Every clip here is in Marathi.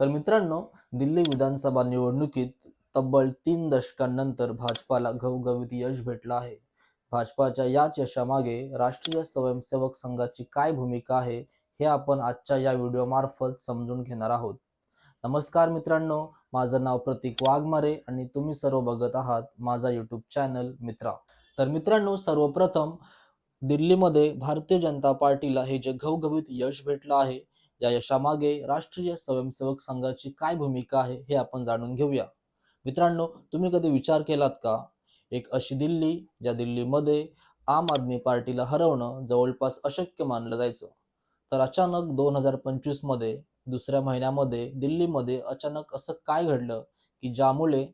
तर मित्रांनो दिल्ली विधानसभा निवडणुकीत तब्बल तीन दशकांनंतर भाजपाला घवघवीत यश भेटलं आहे. भाजपाच्या याच यशामागे राष्ट्रीय स्वयंसेवक संघाची काय भूमिका आहे हे आपण आजच्या या व्हिडिओमार्फत समजून घेणार आहोत. नमस्कार मित्रांनो माझं नाव प्रतीक वाघमारे आणि तुम्ही सर्व बघत आहात माझा युट्यूब चॅनल मित्रा. तर मित्रांनो सर्वप्रथम दिल्लीमध्ये भारतीय जनता पार्टीला हे जे घवघवीत यश भेटलं आहे या यशामागे राष्ट्रीय स्वयंसेवक संघाची काय भूमिका आहे हे आपण जाणून घेऊया. मित्रांनो तुम्ही कधी विचार केलात का? एक अशी दिल्ली ज्या दिल्लीमध्ये आम आदमी पार्टीला हरवणं जवळपास अशक्य मानलं जायचं. तर अचानक दोन हजार पंचवीसमध्ये दुसऱ्या महिन्यामध्ये दिल्लीमध्ये अचानक असं काय घडलं की ज्यामुळे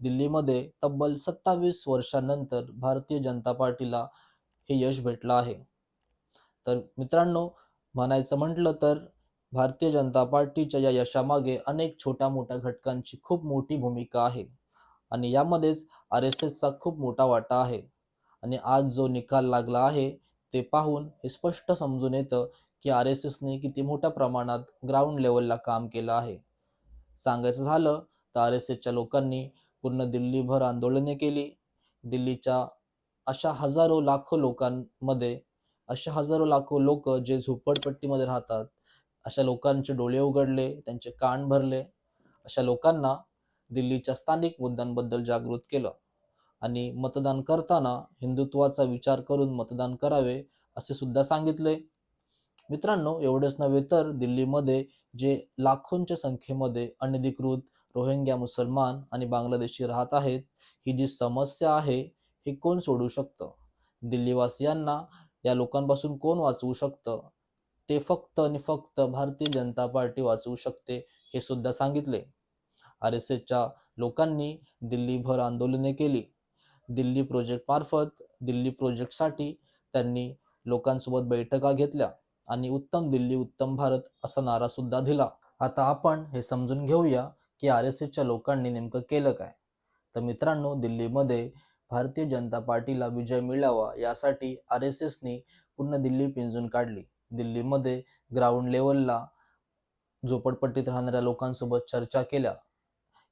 दिल्लीमध्ये तब्बल सत्तावीस वर्षांनंतर भारतीय जनता पार्टीला हे यश भेटलं आहे? तर मित्रांनो म्हणायचं म्हटलं तर भारतीय जनता पार्टीच्या या यशामागे अनेक छोट्या मोठ्या घटकांची खूप मोठी भूमिका आहे. आणि यामध्येच आर एस एसचा खूप मोठा वाटा आहे. आणि आज जो निकाल लागला आहे ते पाहून हे स्पष्ट समजून येतं की आर एस एसने किती मोठ्या प्रमाणात ग्राउंड लेवलला काम केलं आहे. सांगायचं झालं तर आर एस एसच्या लोकांनी पूर्ण दिल्लीभर आंदोलने केली. दिल्लीच्या अशा हजारो लाखो लोकांमध्ये अशा हजारो लाखो लोक जे झोपडपट्टीमध्ये राहतात अशा लोकांचे डोळे उघडले त्यांचे कान भरले. अशा लोकांना दिल्लीच्या स्थानिक मुद्द्यांबद्दल जागृत केलं आणि मतदान करताना हिंदुत्वाचा विचार करून मतदान करावे असे सुद्धा सांगितले. मित्रांनो एवढेच नव्हे तर दिल्लीमध्ये जे लाखोंच्या संख्येमध्ये अनधिकृत रोहिंग्या मुसलमान आणि बांगलादेशी राहत आहेत ही जी समस्या आहे हे कोण सोडू शकतं? दिल्लीवासियांना या लोकांपासून कोण वाचवू शकतं? ते फक्त आणि फक्त भारतीय जनता पार्टी वाचवू शकते हे सुद्धा सांगितले. आर एस एसच्या लोकांनी दिल्लीभर आंदोलने केली. दिल्ली प्रोजेक्ट मार्फत दिल्ली प्रोजेक्टसाठी त्यांनी लोकांसोबत बैठका घेतल्या आणि उत्तम दिल्ली उत्तम भारत असा नारा सुद्धा दिला. आता आपण हे समजून घेऊया की आर एस एसच्या लोकांनी नेमकं केलं काय? तर मित्रांनो दिल्लीमध्ये भारतीय जनता पार्टीला विजय मिळावा यासाठी आर एस एसनी पूर्ण दिल्ली पिंजून काढली. दिल्लीमध्ये ग्राउंड लेवलला झोपडपट्टीत राहणाऱ्या लोकांसोबत चर्चा केल्या.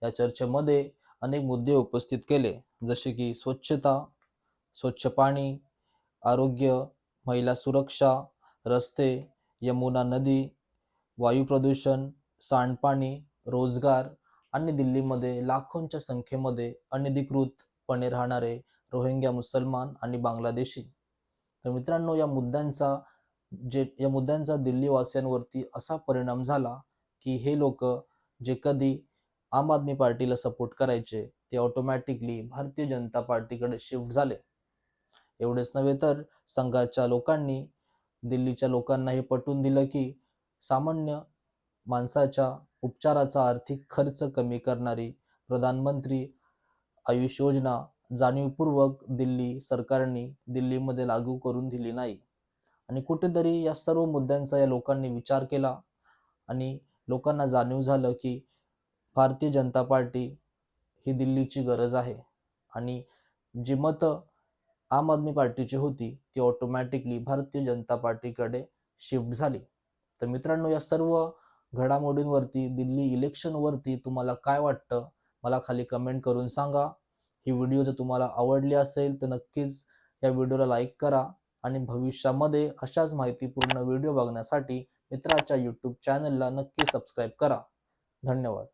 या चर्चेमध्ये अनेक मुद्दे उपस्थित केले. जसे की स्वच्छता स्वच्छ पाणी आरोग्य महिला सुरक्षा रस्ते यमुना नदी वायू प्रदूषण सांडपाणी रोजगार आणि दिल्लीमध्ये लाखोंच्या संख्येमध्ये अनधिकृतपणे राहणारे रोहिंग्या मुसलमान आणि बांगलादेशी. तर मित्रांनो या मुद्द्यांचा जे या मुद्द्यांचा दिल्लीवासियांवरती असा परिणाम झाला की हे लोक जे कधी आम आदमी पार्टीला सपोर्ट करायचे ते ऑटोमॅटिकली भारतीय जनता पार्टीकडे शिफ्ट झाले. एवढेच नव्हे तर संघाच्या लोकांनी दिल्लीच्या लोकांना हे पटवून दिलं की सामान्य माणसाच्या उपचाराचा आर्थिक खर्च कमी करणारी प्रधानमंत्री आयुष योजना जाणीवपूर्वक दिल्ली सरकारने दिल्लीमध्ये लागू करून दिली नाही. आणि कुठेतरी या सर्व मुद्द्यांचा या लोकांनी विचार केला आणि लोकांना जाणीव झालं की भारतीय जनता पार्टी ही दिल्लीची गरज आहे. आणि जी मतं आम आदमी पार्टीची होती ती ऑटोमॅटिकली भारतीय जनता पार्टीकडे शिफ्ट झाली. तर मित्रांनो या सर्व घडामोडींवरती दिल्ली इलेक्शनवरती तुम्हाला काय वाटतं? मला खाली कमेंट करून सांगा. ही व्हिडिओ जर तुम्हाला आवडली असेल तर नक्कीच या व्हिडिओला लाईक करा. आणि भविष्यामध्ये अशाच माहितीपूर्ण व्हिडिओ बघण्यासाठी मित्राच्या यूट्यूब चॅनलला नक्की सबस्क्राईब करा. धन्यवाद.